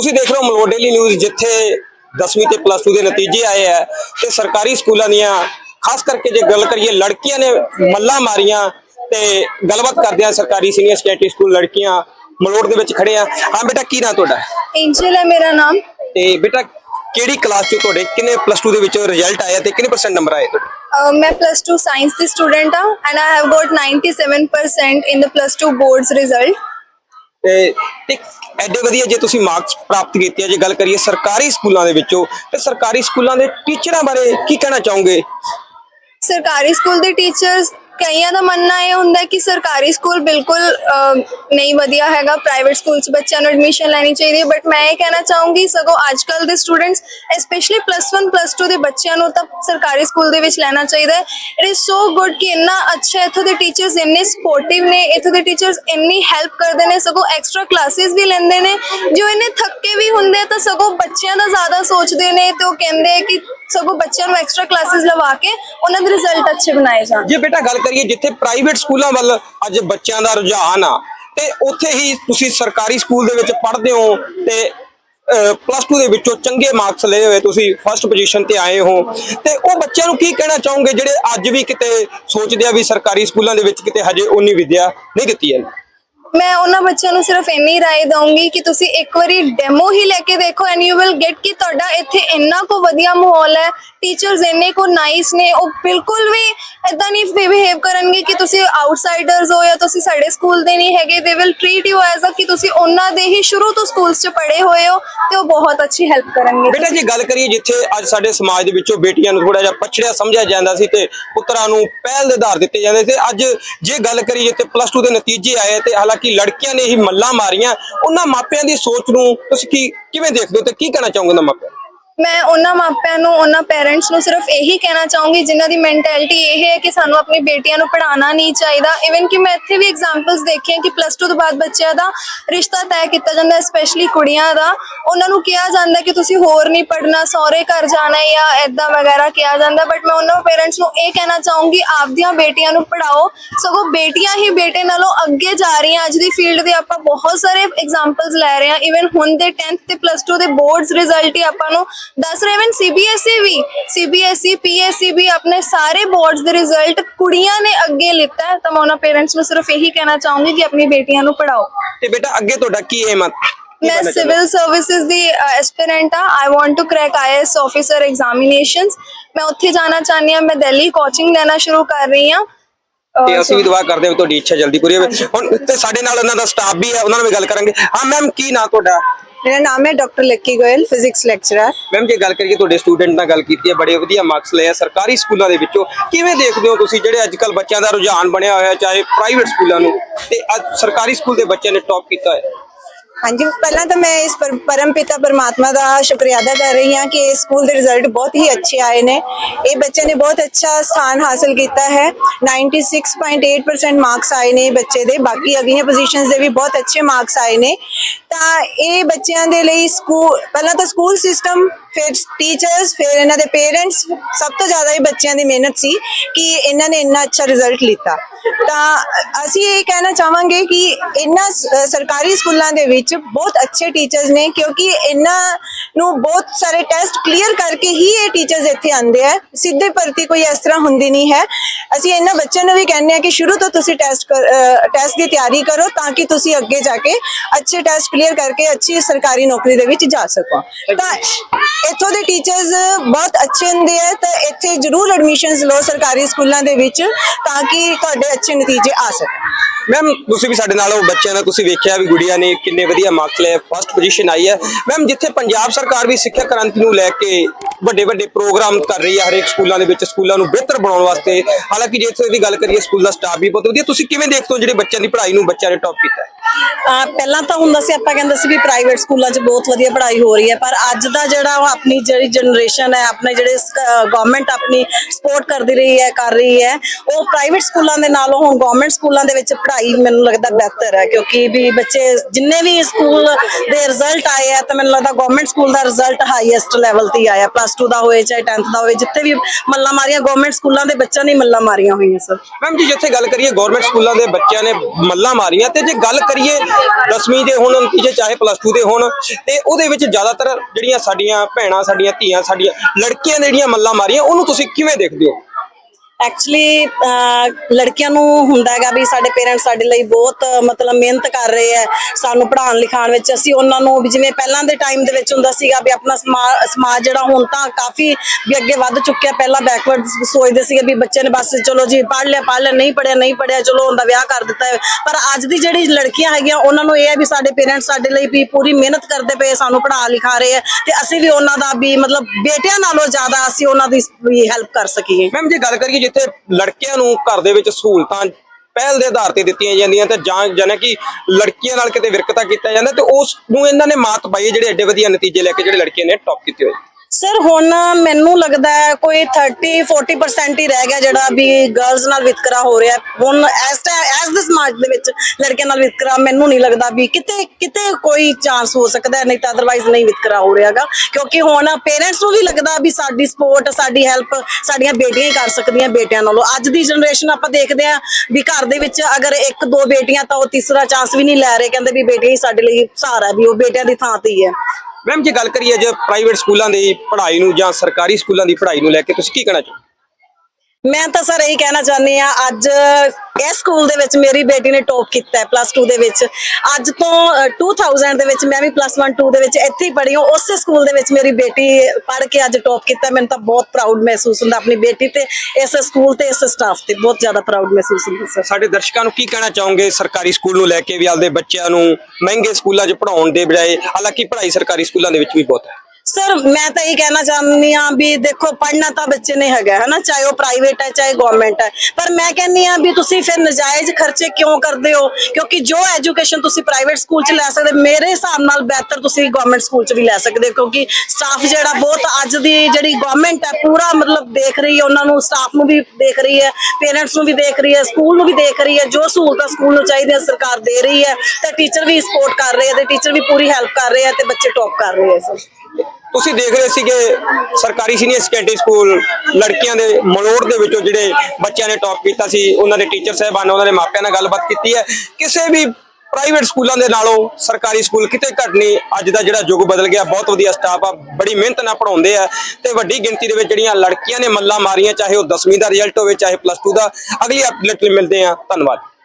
ਤੁਸੀਂ ਦੇਖ ਲਓ ਹੋ ਮਲੋਟ ਡੇਲੀ ਨਿਊਜ਼ ਜਿੱਥੇ 10ਵੀਂ ਤੇ ਪਲੱਸ 2 ਦੇ ਨਤੀਜੇ ਆਏ ਆ ਤੇ ਸਰਕਾਰੀ ਸਕੂਲਾਂ ਦੀਆਂ ਖਾਸ ਕਰਕੇ ਜੇ ਗੱਲ ਕਰੀਏ ਲੜਕੀਆਂ ਨੇ ਮੱਲਾ ਮਾਰੀਆਂ ਤੇ ਗੱਲਬਾਤ ਕਰਦੇ ਆ ਸਰਕਾਰੀ ਸੀਨੀਅਰ ਸੈਕੰਡਰੀ ਸਕੂਲ ਲੜਕੀਆਂ ਮਲੋਟ ਦੇ ਵਿੱਚ ਖੜੇ ਆ। ਹਾਂ ਬੇਟਾ ਕੀ ਨਾਂ ਤੁਹਾਡਾ? ਐਂਜਲ ਹੈ ਮੇਰਾ ਨਾਮ। ਤੇ ਬੇਟਾ ਕਿਹੜੀ ਕਲਾਸ ਚ ਤੁਹਾਡੇ? ਕਿੰਨੇ ਪਲੱਸ 2 ਦੇ ਵਿੱਚੋਂ ਰਿਜ਼ਲਟ ਆਇਆ ਤੇ ਕਿੰਨੇ ਪਰਸੈਂਟ ਨੰਬਰ ਆਏ ਤੁਹਾਡੇ? ਮੈਂ ਪਲੱਸ 2 ਸਾਇੰਸ ਦੀ ਸਟੂਡੈਂਟ ਆ and I have got 97% in the plus 2 boards result ਤੇ ਤੇ ਐਡੇ ਵਧੀਆ ਜੇ ਤੁਸੀਂ ਮਾਰਕਸ ਪ੍ਰਾਪਤ ਕੀਤੇ ਜੇ ਗੱਲ ਕਰੀਏ ਸਰਕਾਰੀ ਸਕੂਲਾਂ ਦੇ ਵਿੱਚੋਂ, ਤੇ ਸਰਕਾਰੀ ਸਕੂਲਾਂ ਦੇ ਟੀਚਰਾਂ ਬਾਰੇ ਕੀ ਕਹਿਣਾ ਚਾਹੋਗੇ? ਸਰਕਾਰੀ ਸਕੂਲ ਦੇ ਟੀਚਰਸ ਕਈਆਂ ਦਾ ਮੰਨਣਾ ਇਹ ਹੁੰਦਾ ਕਿ ਸਰਕਾਰੀ ਸਕੂਲ ਬਿਲਕੁਲ ਅਹ, ਨਹੀਂ ਵਧੀਆ ਹੈਗਾ ਪ੍ਰਾਈਵੇਟ ਸਕੂਲ 'ਚ ਬੱਚਿਆਂ ਨੂੰ ਐਡਮਿਸ਼ਨ ਲੈਣੀ ਚਾਹੀਦੀ ਹੈ ਬਟ ਮੈਂ ਇਹ ਕਹਿਣਾ ਚਾਹੂੰਗੀ ਸਗੋਂ ਅੱਜ ਕੱਲ ਦੇ ਸਟੂਡੈਂਟਸ ਐਸਪੈਸ਼ਲੀ ਪਲੱਸ 1 ਪਲੱਸ 2 ਦੇ ਬੱਚਿਆਂ ਨੂੰ ਤਾਂ ਸਰਕਾਰੀ ਸਕੂਲ ਦੇ ਵਿੱਚ ਲੈਣਾ ਚਾਹੀਦਾ ਹੈ। ਇਟ ਇਜ਼ ਸੋ ਗੁੱਡ ਕਿ ਇੰਨਾ ਅੱਛਾ ਇੱਥੋਂ ਦੇ ਟੀਚਰਸ ਇੰਨੇ ਸਪੋਰਟਿਵ ਨੇ ਇੱਥੋਂ ਦੇ ਟੀਚਰਸ ਇੰਨੀ ਹੈਲਪ ਕਰਦੇ ਨੇ ਸਗੋਂ ਐਕਸਟਰਾ ਕਲਾਸਿਸ ਵੀ ਲੈਂਦੇ ਨੇ। ਜੋ ਇੰਨੇ ਥੱਕੇ ਵੀ ਹੁੰਦੇ ਆ ਤਾਂ ਸਗੋਂ ਬੱਚਿਆਂ ਦਾ ਜ਼ਿਆਦਾ ਸੋਚਦੇ ਨੇ ਤੇ ਉਹ ਕਹਿੰਦੇ ਆ ਕਿ ਸਗੋਂ ਬੱਚਿਆਂ ਨੂੰ ਐਕਸਟਰਾ ਕਲਾਸਿਸ ਲਵਾ ਕੇ ਉਹਨਾਂ ਦੇ ਰਿਜ਼ਲਟ ਅੱਛੇ ਬਣਾਏ ਜਾਣ ਜੇ ਬੇਟਾ ਗੱਲ ਕਰੀਏ ਜਿੱਥੇ ਪ੍ਰਾਈਵੇਟ ਸਕੂਲਾਂ ਵੱਲ ਅੱਜ ਬੱਚਿਆਂ ਦਾ ਰੁਝਾਨ ਆ, ਤੇ ਉੱਥੇ ਹੀ ਤੁਸੀਂ ਸਰਕਾਰੀ ਸਕੂਲ ਦੇ ਵਿੱਚ ਪੜ੍ਹਦੇ ਹੋ ਤੇ ਪਲੱਸ 2 ਦੇ ਵਿੱਚੋਂ ਚੰਗੇ ਮਾਰਕਸ ਲਏ ਹੋਏ ਤੁਸੀਂ ਫਸਟ ਪੋਜੀਸ਼ਨ ਤੇ ਆਏ ਹੋ। ਤੇ ਉਹ ਬੱਚਿਆਂ ਨੂੰ ਕੀ ਕਹਿਣਾ ਚਾਹੋਗੇ ਜਿਹੜੇ ਅੱਜ ਵੀ ਕਿਤੇ ਸੋਚਦੇ ਆ ਵੀ ਸਰਕਾਰੀ ਸਕੂਲਾਂ ਦੇ ਵਿੱਚ ਕਿਤੇ ਹਜੇ ਉਨੀ ਵਿਦਿਆ ਨਹੀਂ ਦਿੱਤੀ ਜਾਂਦੀ? ਮੈਂ ਉਹਨਾਂ ਬੱਚਿਆਂ ਨੂੰ ਸਿਰਫ ਇੰਨੀ ਰਾਏ ਦਊਂਗੀ ਕਿ ਤੁਸੀਂ ਇੱਕ ਵਾਰੀ ਡੈਮੋ ਹੀ ਲੈ ਕੇ ਦੇਖੋ ਐਂਡ ਯੂ ਵਿਲ ਗੈਟ ਕਿ ਤੁਹਾਡਾ ਇੱਥੇ ਇੰਨਾ ਕੋ ਵਧੀਆ ਮਾਹੌਲ ਹੈ। ਟੀਚਰਸ ਇੰਨੇ ਕੋ ਨਾਈਸ ਨੇ। ਉਹ ਬਿਲਕੁਲ ਵੀ ਇਦਾਂ ਨਹੀਂ ਬਿਹੇਵ ਕਰਨਗੇ ਕਿ ਤੁਸੀਂ ਆਊਟਸਾਈਡਰਸ ਹੋ ਜਾਂ ਤੁਸੀਂ ਸਾਡੇ ਸਕੂਲ ਦੇ ਨਹੀਂ ਹੈਗੇ। They will treat you as a ਕਿ ਤੁਸੀਂ ਉਹਨਾਂ ਦੇ ਹੀ ਸ਼ੁਰੂ ਤੋਂ ਸਕੂਲਸ 'ਚ ਪੜ੍ਹੇ ਹੋਏ ਹੋ ਤੇ ਉਹ ਬਹੁਤ ਅੱਛੀ ਹੈਲਪ ਕਰਨਗੇ। ਬੇਟਾ ਜੀ, ਗੱਲ ਕਰੀਏ ਜਿੱਥੇ ਅੱਜ ਸਾਡੇ ਸਮਾਜ ਦੇ ਵਿੱਚੋਂ ਬੇਟੀਆਂ ਨੂੰ ਥੋੜਾ ਜਿਹਾ ਪਛੜਿਆ ਸਮਝਿਆ ਜਾਂਦਾ ਸੀ ਤੇ ਪੁੱਤਰਾਂ ਨੂੰ ਪਹਿਲ ਦੇ ਆਧਾਰ ਦਿੱਤੇ ਜਾਂਦੇ ਸੀ। ਅੱਜ ਜੇ ਗੱਲ ਕਰੀਏ ਜਿੱਥੇ ਪਲੱਸ 2 ਦੇ ਨਤੀਜੇ ਆਏ ਤੇ ਹਾਲਾਂਕਿ ਲੜਕੀਆਂ ਨੇ ਹੀ ਮੱਲਾਂ ਮਾਰੀਆਂ, ਉਹਨਾਂ ਮਾਪਿਆਂ ਦੀ ਸੋਚ ਨੂੰ ਤੁਸੀਂ ਕੀ ਕਿਵੇਂ ਦੇਖਦੇ ਹੋ ਤੇ ਕੀ ਕਹਿਣਾ ਚਾਹੋਗੇ ਉਹਨਾਂ ਮਾਪਿਆਂ ਨੂੰ? ਮੈਂ ਉਹਨਾਂ ਮਾਪਿਆਂ ਨੂੰ, ਉਹਨਾਂ ਪੇਰੈਂਟਸ ਨੂੰ ਸਿਰਫ ਇਹੀ ਕਹਿਣਾ ਚਾਹੂੰਗੀ, ਜਿਨ੍ਹਾਂ ਦੀ ਮੈਂਟੈਲਿਟੀ ਇਹ ਹੈ ਕਿ ਸਾਨੂੰ ਆਪਣੀ ਬੇਟੀਆਂ ਨੂੰ ਪੜ੍ਹਾਉਣਾ ਨਹੀਂ ਚਾਹੀਦਾ। ਇਵਨ ਕਿ ਮੈਂ ਇੱਥੇ ਵੀ ਐਗਜ਼ਾਮਪਲਸ ਦੇਖੀਆਂ ਕਿ ਪਲੱਸ 2 ਤੋਂ ਬਾਅਦ ਬੱਚਿਆਂ ਦਾ ਰਿਸ਼ਤਾ ਤੈਅ ਕੀਤਾ ਜਾਂਦਾ ਹੈ ਸਪੈਸ਼ਲੀ ਕੁੜੀਆਂ ਦਾ। ਉਹਨਾਂ ਨੂੰ ਕਿਹਾ ਜਾਂਦਾ ਕਿ ਤੁਸੀਂ ਹੋਰ ਨਹੀਂ ਪੜ੍ਹਨਾ, ਸਹੁਰੇ ਘਰ ਜਾਣਾ ਜਾਂ ਐਦਾਂ ਵਗੈਰਾ ਕਿਹਾ ਜਾਂਦਾ। ਬਟ ਮੈਂ ਉਹਨਾਂ ਪੇਰੈਂਟਸ ਨੂੰ ਇਹ ਕਹਿਣਾ ਚਾਹੂੰਗੀ, ਆਪਦੀਆਂ ਬੇਟੀਆਂ ਨੂੰ ਪੜ੍ਹਾਓ। ਸਗੋਂ ਬੇਟੀਆਂ ਹੀ ਬੇਟੇ ਨਾਲੋਂ ਅੱਗੇ ਜਾ ਰਹੀਆਂ। ਅੱਜ ਦੀ ਫੀਲਡ ਦੇ ਆਪਾਂ ਬਹੁਤ ਸਾਰੇ ਐਗਜ਼ਾਮਪਲਸ ਲੈ ਰਹੇ ਹਾਂ। ਇਵਨ ਹੁਣ ਦੇ 10th ਤੇ ਪਲੱਸ 2 ਦੇ ਬੋਰਡਸ ਰਿਜ਼ਲਟ ਹੀ ਆਪਾਂ ਨੂੰ ਦੱਸ ਰਹੇ ਇਵਨ ਸੀਬੀਐਸਈ E ਵੀ ਸੀਬੀਐਸਈ ਪੀਐਸਸੀ ਵੀ ਆਪਣੇ ਸਾਰੇ ਬੋਰਡਸ ਦੇ ਰਿਜ਼ਲਟ ਕੁੜੀਆਂ ਨੇ ਅੱਗੇ ਲਿੱਤਾ ਤਾਂ ਮੈਂ ਉਹਨਾਂ ਪੇਰੈਂਟਸ ਨੂੰ ਸਿਰਫ ਇਹੀ ਕਹਿਣਾ ਚਾਹੂੰਗੀ ਕਿ ਆਪਣੀ ਬੇਟੀਆਂ ਨੂੰ ਪੜ੍ਹਾਓ। ਤੇ ਬੇਟਾ ਅੱਗੇ ਤੁਹਾਡਾ ਕੀ ਏਮ ਆ ਮੈਂ? ਸਿਵਲ ਸਰਵਿਸਿਜ਼ ਦੀ ਐਸਪੀਰੈਂਟ ਆ I want to crack IAS officer examinations ਮੈਂ ਉੱਥੇ ਜਾਣਾ ਚਾਹੁੰਦੀ ਹਾਂ। ਮੈਂ ਦਿੱਲੀ ਕੋਚਿੰਗ ਲੈਣਾ ਸ਼ੁਰੂ ਕਰ ਰਹੀ ਅਹ, ਤੇ ਅਸੀਂ ਵੀ ਦੁਆ ਕਰਦੇ ਹਾਂ ਤੁਹਾਡੀ ਇੱਛਾ ਜਲਦੀ ਪੂਰੀ ਹੋਵੇ। ਹੁਣ ਤੇ ਸਾਡੇ ਨਾਲ ਉਹਨਾਂ ਦਾ ਸਟਾਫ ਵੀ ਹੈ ਉਹਨਾਂ ਨਾਲ ਵੀ ਗੱਲ ਕਰਾਂਗੇ। ਹਾਂ ਮੈਮ ਕੀ ਨਾਂ ਤੁਹਾਡਾ? ਮੇਰਾ ਨਾਮ ਹੈ doctor Lucky Goyal physics lecturer ma'am ਜੇ ਗੱਲ ਕਰੀਏ ਤੁਹਾਡੇ ਸਟੂਡੈਂਟ ਨਾਲ ਗੱਲ ਕੀਤੀ ਹੈ ਬੜੇ ਵਧੀਆ ਮਾਰਕਸ ਲਏ ਆ ਸਰਕਾਰੀ ਸਕੂਲਾਂ ਦੇ ਵਿੱਚੋਂ। ਕਿਵੇਂ ਦੇਖਦੇ ਹੋ ਤੁਸੀਂ ਜਿਹੜੇ ਅੱਜ ਕੱਲ ਬੱਚਿਆਂ ਦਾ ਰੁਝਾਨ ਬਣਿਆ ਹੋਇਆ ਚਾਹੇ ਪ੍ਰਾਈਵੇਟ ਸਕੂਲਾਂ ਨੂੰ ਤੇ ਅੱਜ ਸਰਕਾਰੀ ਸਕੂਲ ਦੇ ਬੱਚਿਆਂ ਨੇ ਟੌਪ ਕੀਤਾ ਹੈ? ਹਾਂਜੀ ਪਹਿਲਾਂ ਤਾਂ ਮੈਂ ਇਸ ਪਰ- ਪਰਮ ਪਿਤਾ ਪਰਮਾਤਮਾ ਦਾ ਸ਼ੁਕਰੀਆ ਅਦਾ ਕਰ ਰਹੀ ਹਾਂ ਕਿ ਇਸ ਸਕੂਲ ਦੇ ਰਿਜ਼ਲਟ ਬਹੁਤ ਹੀ ਅੱਛੇ ਆਏ ਨੇ। ਇਹ ਬੱਚੇ ਨੇ ਬਹੁਤ ਅੱਛਾ ਸਥਾਨ ਹਾਸਲ ਕੀਤਾ ਹੈ। 96.8% ਮਾਰਕਸ ਆਏ ਨੇ ਬੱਚੇ ਦੇ। ਬਾਕੀ ਅਗਲੀਆਂ ਪੋਜੀਸ਼ਨਸ ਦੇ ਵੀ ਬਹੁਤ ਅੱਛੇ ਮਾਰਕਸ ਆਏ ਨੇ। ਤਾਂ ਇਹ ਬੱਚਿਆਂ ਦੇ ਲਈ ਸਕੂਲ ਪਹਿਲਾਂ ਤਾਂ ਸਕੂਲ ਸਿਸਟਮ, ਫਿਰ ਟੀਚਰਸ ਫਿਰ ਇਹਨਾਂ ਦੇ ਪੇਰੈਂਟਸ ਸਭ ਤੋਂ ਜ਼ਿਆਦਾ ਇਹ ਬੱਚਿਆਂ ਦੀ ਮਿਹਨਤ ਸੀ ਕਿ ਇਹਨਾਂ ਨੇ ਇੰਨਾ ਅੱਛਾ ਰਿਜ਼ਲਟ ਲਿੱਤਾ। ਤਾਂ ਅਸੀਂ ਇਹ ਕਹਿਣਾ ਚਾਹਾਂਗੇ ਕਿ ਇਹਨਾਂ ਸਰਕਾਰੀ ਸਕੂਲਾਂ ਦੇ ਵਿੱਚ ਬਹੁਤ ਅੱਛੇ ਟੀਚਰਸ ਨੇ, ਕਿਉਂਕਿ ਇਹਨਾਂ ਨੂੰ ਬਹੁਤ ਸਾਰੇ ਟੈਸਟ ਕਲੀਅਰ ਕਰਕੇ ਹੀ ਇਹ ਟੀਚਰਸ ਇੱਥੇ ਆਉਂਦੇ ਆ। ਸਿੱਧੇ ਭਰਤੀ ਕੋਈ ਇਸ ਤਰ੍ਹਾਂ ਹੁੰਦੀ ਨਹੀਂ ਹੈ। ਅਸੀਂ ਇਹਨਾਂ ਬੱਚਿਆਂ ਨੂੰ ਵੀ ਕਹਿੰਦੇ ਆ ਕਿ ਸ਼ੁਰੂ ਤੋਂ ਤੁਸੀਂ ਟੈਸਟ ਟੈਸਟ ਦੀ ਤਿਆਰੀ ਕਰੋ ਤਾਂ ਕਿ ਤੁਸੀਂ ਅੱਗੇ ਜਾ ਕੇ ਅੱਛੇ ਟੈਸਟ ਕਲੀਅਰ ਕਰਕੇ ਅੱਛੀ ਸਰਕਾਰੀ ਨੌਕਰੀ ਦੇ ਵਿੱਚ ਜਾ ਸਕੋ। ਤਾਂ ਇੱਥੋਂ ਦੇ ਟੀਚਰਸ ਬਹੁਤ ਅੱਛੇ ਹੁੰਦੇ ਆ, ਤਾਂ ਇੱਥੇ ਜ਼ਰੂਰ ਐਡਮਿਸ਼ਨਸ ਲਓ ਸਰਕਾਰੀ ਸਕੂਲਾਂ ਦੇ ਵਿੱਚ ਤਾਂ ਕਿ ਤੁਹਾਡੇ ਅੱਛੇ ਨਤੀਜੇ ਆ ਸਕਣ। ਮੈਮ ਤੁਸੀਂ ਵੀ ਸਾਡੇ ਨਾਲ ਉਹ ਬੱਚਿਆਂ ਦਾ ਤੁਸੀਂ ਵੇਖਿਆ ਵੀ ਗੁੜੀਆ ਨੇ ਕਿੰਨੇ ਵਧੀਆ ਮਾਰਕਸ ਲਏ ਫਸਟ ਪੋਜੀਸ਼ਨ ਆਈ ਹੈ। ਮੈਮ ਜਿੱਥੇ ਪੰਜਾਬ ਸਰਕਾਰ ਵੀ ਸਿੱਖਿਆ ਕ੍ਰਾਂਤੀ ਨੂੰ ਲੈ ਕੇ ਵੱਡੇ ਵੱਡੇ ਪ੍ਰੋਗਰਾਮ ਕਰ ਰਹੀ ਹੈ, ਹਰੇਕ ਸਕੂਲਾਂ ਦੇ ਵਿੱਚ ਸਕੂਲਾਂ ਨੂੰ ਬਿਹਤਰ ਬਣਾਉਣ ਵਾਸਤੇ, ਹਾਲਾਂਕਿ ਜੇ ਇੱਥੇ ਦੀ ਗੱਲ ਕਰੀਏ, ਸਕੂਲ ਦਾ ਸਟਾਫ ਵੀ ਬਹੁਤ ਵਧੀਆ। ਤੁਸੀਂ ਕਿਵੇਂ ਦੇਖਦੇ ਹੋ ਜਿਹੜੇ ਬੱਚਿਆਂ ਦੀ ਪੜ੍ਹਾਈ ਨੂੰ ਬੱਚਿਆਂ ਨੇ ਟੌਪ ਕੀਤਾ ਹੈ? ਪਹਿਲਾਂ ਤਾਂ ਹੁੰਦਾ ਸੀ, ਆਪਾਂ ਕਹਿੰਦੇ ਸੀ ਵੀ ਪ੍ਰਾਈਵੇਟ ਸਕੂਲਾਂ 'ਚ ਬਹੁਤ ਵਧੀਆ ਪੜ੍ਹਾਈ ਹੋ ਰਹੀ ਹੈ, ਪਰ ਅੱਜ ਦਾ ਜਿਹੜਾ ਵਾ ਆਪਣੀ ਜਿਹੜੀ ਜਨਰੇਸ਼ਨ ਹੈ, ਆਪਣੇ ਜਿਹੜੇ ਗਵਰਨਮੈਂਟ ਆਪਣੀ ਸਪੋਰਟ ਕਰਦੀ ਰਹੀ ਹੈ, ਕਰ ਰਹੀ ਹੈ, ਉਹ ਪ੍ਰਾਈਵੇਟ ਸਕੂਲਾਂ ਦੇ ਨਾਲੋਂ ਹੁਣ ਗਵਰਨਮੈਂਟ ਸਕੂਲਾਂ ਦੇ ਵਿੱਚ ਪੜ੍ਹਾਈ ਮੈਨੂੰ ਲੱਗਦਾ ਬਿਹਤਰ ਹੈ, ਕਿਉਂਕਿ ਵੀ ਬੱਚੇ ਜਿੰਨੇ ਵੀ ਸਕੂਲ ਦੇ ਰਿਜ਼ਲਟ ਆਏ ਆ, ਤਾਂ ਮੈਨੂੰ ਲੱਗਦਾ ਗਵਰਨਮੈਂਟ ਸਕੂਲ ਦਾ ਰਿਜ਼ਲਟ ਹਾਈਐਸਟ ਲੈਵਲ ਤੇ ਆਇਆ। ਪਲੱਸ 2 ਦਾ ਹੋਏ ਚਾਹੇ 10th ਦਾ ਹੋਏ, ਜਿੱਥੇ ਵੀ ਮੱਲਾ ਮਾਰੀਆਂ ਗਵਰਨਮੈਂਟ ਸਕੂਲਾਂ ਦੇ ਬੱਚਿਆਂ ਨੇ ਮੱਲਾ ਮਾਰੀਆਂ ਹੋਈਆਂ ਸਰ। ਮੈਮ ਜੀ, ਜਿੱਥੇ ਗੱਲ ਕਰੀਏ ਗਵਰਨਮੈਂਟ ਸਕੂਲਾਂ ਦੇ ਬੱਚਿਆਂ ਨੇ ਮੱਲਾਂ ਮਾਰੀਆਂ, ਤੇ ਜੇ ਗੱਲ ਕਰੀਏ 10ਵੀਂ ਦੇ ਹੁਣ, ਨਤੀਜੇ ਚਾਹੇ ਪਲੱਸ 2 ਦੇ ਹੋਣ, ਤੇ ਉਹਦੇ ਵਿੱਚ ਜ਼ਿਆਦਾਤਰ ਜਿਹੜੀਆਂ ਸਾਡੀਆਂ ਭੈਣਾਂ, ਸਾਡੀਆਂ ਧੀਆਂ, ਸਾਡੀਆਂ ਲੜਕੀਆਂ ਨੇ ਜਿਹੜੀਆਂ ਮੱਲਾਂ ਮਾਰੀਆਂ, ਉਹਨੂੰ ਤੁਸੀਂ ਕਿਵੇਂ ਦੇਖਦੇ ਹੋ? ਐਕਚੁਅਲੀ ਲੜਕੀਆਂ ਨੂੰ ਹੁੰਦਾ ਹੈਗਾ ਵੀ ਸਾਡੇ ਪੇਰੈਂਟਸ ਸਾਡੇ ਲਈ ਬਹੁਤ, ਮਤਲਬ ਮਿਹਨਤ ਕਰ ਰਹੇ ਹੈ ਸਾਨੂੰ ਪੜ੍ਹਾਉਣ, ਲਿਖਾਉਣ ਵਿੱਚ। ਅਸੀਂ ਉਹਨਾਂ ਨੂੰ ਵੀ ਜਿਵੇਂ ਪਹਿਲਾਂ ਦੇ ਟਾਈਮ ਦੇ ਵਿੱਚ ਹੁੰਦਾ ਸੀਗਾ ਵੀ ਆਪਣਾ ਸਮਾ- ਸਮਾਜ ਜਿਹੜਾ ਹੁਣ ਤਾਂ ਕਾਫੀ ਵੀ ਅੱਗੇ ਵੱਧ ਚੁੱਕਿਆ। ਪਹਿਲਾਂ ਬੈਕਵਰਡ ਸੋਚਦੇ ਸੀਗੇ ਵੀ ਬੱਚੇ ਨੇ ਬਸ ਚਲੋ ਜੀ ਪੜ੍ਹ ਲਿਆ ਪੜ੍ਹ ਲਿਆ, ਨਹੀਂ ਪੜ੍ਹਿਆ ਨਹੀਂ ਪੜ੍ਹਿਆ, ਚਲੋ ਉਹਦਾ ਵਿਆਹ ਕਰ ਦਿੱਤਾ ਪਰ ਅੱਜ ਦੀ ਜਿਹੜੀ ਲੜਕੀਆਂ ਹੈਗੀਆਂ, ਉਹਨਾਂ ਨੂੰ ਇਹ ਹੈ ਵੀ ਸਾਡੇ ਪੇਰੈਂਟਸ ਸਾਡੇ ਲਈ ਵੀ ਪੂਰੀ ਮਿਹਨਤ ਕਰਦੇ ਪਏ, ਸਾਨੂੰ ਪੜ੍ਹਾ, ਲਿਖਾ ਰਹੇ ਹੈ ਤੇ ਅਸੀਂ ਵੀ ਉਹਨਾਂ ਦਾ ਵੀ ਮਤਲਬ ਬੇਟਿਆਂ ਨਾਲੋਂ ਜ਼ਿਆਦਾ ਅਸੀਂ ਉਹਨਾਂ ਦੀ ਵੀ ਹੈਲਪ ਕਰ ਸਕੀਏ। ਮੈਮ ਜੇ ਗੱਲ ਕਰੀਏ ਜਿੱਥੇ ਲੜਕਿਆਂ ਨੂੰ ਘਰ ਦੇ ਵਿੱਚ ਸਹੂਲਤਾਂ ਪਹਿਲ ਦੇ ਆਧਾਰ ਤੇ ਦਿੱਤੀਆਂ ਜਾਂਦੀਆਂ ਤੇ ਜਾਂ ਜਾਨੇ ਕਿ ਲੜਕੀਆਂ ਨਾਲ ਕਿਤੇ ਵਿਰਕਤਾ ਕੀਤਾ ਜਾਂਦਾ ਤੇ ਉਸ ਨੂੰ ਇਹਨਾਂ ਨੇ ਮਾਤ ਪਾਈ ਜਿਹੜੇ ਐਡੇ ਵਧੀਆ ਨਤੀਜੇ ਲੈ ਕੇ ਜਿਹੜੇ ਲੜਕੀਆਂ ਨੇ ਟੌਪ ਕੀਤੇ ਹੋਏ। ਸਰ ਹੁਣ ਮੈਨੂੰ ਲੱਗਦਾ ਹੈ ਕੋਈ 30 40% ਹੀ ਰਹਿ ਗਿਆ ਜਿਹੜਾ ਵੀ ਗਰਲਸ ਨਾਲ ਵਿਤਕਰਾ ਹੋ ਰਿਹਾ ਹੁਣ ਇਸ ਐਸ ਦੇ ਸਮਾਜ ਦੇ ਵਿੱਚ ਲੜਕਿਆਂ ਨਾਲ ਵਿਤਕਰਾ ਮੈਨੂੰ ਨਹੀਂ ਲੱਗਦਾ ਵੀ ਕਿਤੇ ਕਿਤੇ ਕੋਈ ਚਾਂਸ ਹੋ ਸਕਦਾ ਨਹੀਂ ਤਾਂ ਅਦਰਵਾਈਜ਼ ਨਹੀਂ ਵਿਤਕਰਾ ਹੋ ਰਿਹਾਗਾ ਕਿਉਂਕਿ ਹੁਣ ਪੇਰੈਂਟਸ ਨੂੰ ਵੀ ਲੱਗਦਾ ਵੀ ਸਾਡੀ ਸਪੋਰਟ ਸਾਡੀ ਹੈਲਪ ਸਾਡੀਆਂ ਬੇਟੀਆਂ ਹੀ ਕਰ ਸਕਦੀਆਂ ਬੇਟਿਆਂ ਨਾਲੋਂ। ਅੱਜ ਦੀ ਜਨਰੇਸ਼ਨ ਆਪਾਂ ਦੇਖਦੇ ਹਾਂ ਵੀ ਘਰ ਦੇ ਵਿੱਚ ਅਗਰ ਇੱਕ, ਦੋ ਬੇਟੀਆਂ ਤਾਂ ਉਹ ਤੀਸਰਾ ਚਾਂਸ ਵੀ ਨਹੀਂ ਲੈ ਰਹੇ। ਕਹਿੰਦੇ ਵੀ ਬੇਟੀਆਂ ਹੀ ਸਾਡੇ ਲਈ ਸਹਾਰਾ ਵੀ ਉਹ ਬੇਟਿਆਂ ਦੀ ਥਾਂ ਤੇ ਹੀ ਹੈ। ਮੈਮ ਜੇ ਗੱਲ ਕਰੀਏ ਜੇ ਪ੍ਰਾਈਵੇਟ ਸਕੂਲਾਂ ਦੀ ਪੜ੍ਹਾਈ ਨੂੰ ਜਾਂ ਸਰਕਾਰੀ ਸਕੂਲਾਂ ਦੀ ਪੜ੍ਹਾਈ ਨੂੰ ਲੈ ਕੇ, ਤੁਸੀਂ ਕੀ ਕਹਿਣਾ ਚਾਹੋ ਮੈਂ ਤਾਂ ਸਰ ਇਹੀ ਕਹਿਣਾ ਚਾਹੁੰਦੀ ਆ ਅੱਜ ਇਸ ਸਕੂਲ ਦੇ ਵਿੱਚ ਮੇਰੀ ਬੇਟੀ ਨੇ ਟੌਪ ਕੀਤਾ ਹੈ ਪਲੱਸ 2 ਦੇ ਵਿੱਚ। ਅੱਜ ਤੋਂ ਅ, 2000 ਦੇ ਵਿੱਚ ਮੈਂ ਵੀ ਪਲੱਸ 1 2 ਦੇ ਵਿੱਚ ਇੱਥੇ ਹੀ ਪੜ੍ਹੀ ਹਾਂ ਉਸੇ ਸਕੂਲ ਦੇ ਵਿੱਚ ਮੇਰੀ ਬੇਟੀ ਪੜ੍ਹ ਕੇ ਅੱਜ ਟੌਪ ਕੀਤਾ ਮੈਨੂੰ ਤਾਂ ਬਹੁਤ ਪ੍ਰਾਊਡ ਮਹਿਸੂਸ ਹੁੰਦਾ ਆਪਣੀ ਬੇਟੀ ਤੇ ਇਸ ਸਕੂਲ ਤੇ ਇਸ ਸਟਾਫ ਤੇ ਬਹੁਤ ਜ਼ਿਆਦਾ ਪ੍ਰਾਊਡ ਮਹਿਸੂਸ ਹੁੰਦਾ ਸਰ। ਸਾਡੇ ਦਰਸ਼ਕਾਂ ਨੂੰ ਕੀ ਕਹਿਣਾ ਚਾਹੋਗੇ ਸਰਕਾਰੀ ਸਕੂਲ ਨੂੰ ਲੈ ਕੇ ਵੀ ਆਪਦੇ ਬੱਚਿਆਂ ਨੂੰ ਮਹਿੰਗੇ ਸਕੂਲਾਂ 'ਚ ਪੜ੍ਹਾਉਣ ਦੇ ਬਜਾਏ ਹਾਲਾਂਕਿ ਪੜ੍ਹਾਈ ਸਰਕਾਰੀ ਸਕੂਲਾਂ ਦੇ ਵਿੱਚ ਵੀ ਬਹੁਤ ਹੈ। ਸਰ, ਮੈਂ ਤਾਂ ਇਹ ਕਹਿਣਾ ਚਾਹੁੰਦੀ ਆ ਵੀ ਦੇਖੋ, ਪੜ੍ਹਨਾ ਤਾਂ ਬੱਚੇ ਨੇ ਹੈਗਾ ਹੈ ਨਾ ਚਾਹੇ ਉਹ ਪ੍ਰਾਈਵੇਟ ਹੈ, ਚਾਹੇ ਗਵਰਨਮੈਂਟ ਹੈ। ਪਰ ਮੈਂ ਕਹਿੰਦੀ ਆ ਵੀ ਤੁਸੀਂ ਫਿਰ ਨਜਾਇਜ਼ ਖਰਚੇ ਕਿਉਂ ਕਰਦੇ ਹੋ? ਕਿਉਂਕਿ ਜੋ ਐਜੂਕੇਸ਼ਨ ਤੁਸੀਂ ਪ੍ਰਾਈਵੇਟ ਸਕੂਲ 'ਚ ਲੈ ਸਕਦੇ, ਮੇਰੇ ਹਿਸਾਬ ਨਾਲ ਬਿਹਤਰ ਤੁਸੀਂ ਗਵਰਨਮੈਂਟ ਸਕੂਲ 'ਚ ਵੀ ਲੈ ਸਕਦੇ ਹੋ, ਕਿਉਂਕਿ ਸਟਾਫ ਜਿਹੜਾ ਬਹੁਤ ਅੱਜ ਦੀ ਜਿਹੜੀ ਗਵਰਨਮੈਂਟ ਹੈ, ਪੂਰਾ ਮਤਲਬ ਦੇਖ ਰਹੀ ਹੈ, ਉਹਨਾਂ ਨੂੰ ਸਟਾਫ ਨੂੰ ਵੀ ਦੇਖ ਰਹੀ ਹੈ ਪੇਰੈਂਟਸ ਨੂੰ ਵੀ ਦੇਖ ਰਹੀ ਹੈ ਸਕੂਲ ਨੂੰ ਵੀ ਦੇਖ ਰਹੀ ਹੈ, ਜੋ ਸਹੂਲਤਾਂ ਸਕੂਲ ਨੂੰ ਚਾਹੀਦੀਆਂ ਸਰਕਾਰ ਦੇ ਰਹੀ ਹੈ, ਤੇ ਟੀਚਰ ਵੀ ਸਪੋਰਟ ਕਰ ਰਹੇ ਹੈ, ਤੇ ਟੀਚਰ ਵੀ ਪੂਰੀ ਹੈਲਪ ਕਰ ਰਹੇ ਹੈ, ਤੇ ਬੱਚੇ ਟੌਪ ਕਰ ਰਹੇ ਹੈ ਸਰ ਤੁਸੀਂ ਦੇਖ ਰਹੇ ਸੀਗੇ ਸਰਕਾਰੀ ਸੀਨੀਅਰ ਸੈਕੰਡਰੀ ਸਕੂਲ ਲੜਕੀਆਂ ਦੇ ਮਲੋੜ ਦੇ ਵਿੱਚੋਂ ਜਿਹੜੇ ਬੱਚਿਆਂ ਨੇ ਟੌਪ ਕੀਤਾ ਸੀ, ਉਹਨਾਂ ਦੇ ਟੀਚਰ ਸਾਹਿਬਾਨ, ਉਹਨਾਂ ਦੇ ਮਾਪਿਆਂ ਨਾਲ ਗੱਲਬਾਤ ਕੀਤੀ ਹੈ। ਕਿਸੇ ਵੀ ਪ੍ਰਾਈਵੇਟ ਸਕੂਲਾਂ ਦੇ ਨਾਲੋਂ ਸਰਕਾਰੀ ਸਕੂਲ ਕਿਤੇ ਘੱਟ ਨਹੀਂ, ਅੱਜ ਦਾ ਜਿਹੜਾ ਯੁੱਗ ਬਦਲ ਗਿਆ, ਬਹੁਤ ਵਧੀਆ ਸਟਾਫ ਆ, ਬੜੀ ਮਿਹਨਤ ਨਾਲ ਪੜਾਉਂਦੇ ਆ ਤੇ ਵੱਡੀ ਗਿਣਤੀ ਦੇ ਵਿੱਚ ਜਿਹੜੀਆਂ ਲੜਕੀਆਂ ਨੇ ਮੱਲਾਂ ਮਾਰੀਆਂ, ਚਾਹੇ ਉਹ 10ਵੀਂ ਦਾ ਰਿਜ਼ਲਟ ਹੋਵੇ, ਚਾਹੇ ਪਲੱਸ 2 ਦਾ, ਅਗਲੀ ਅਪਡੇਟ ਲਈ ਮਿਲਦੇ ਆ ਧੰਨਵਾਦ।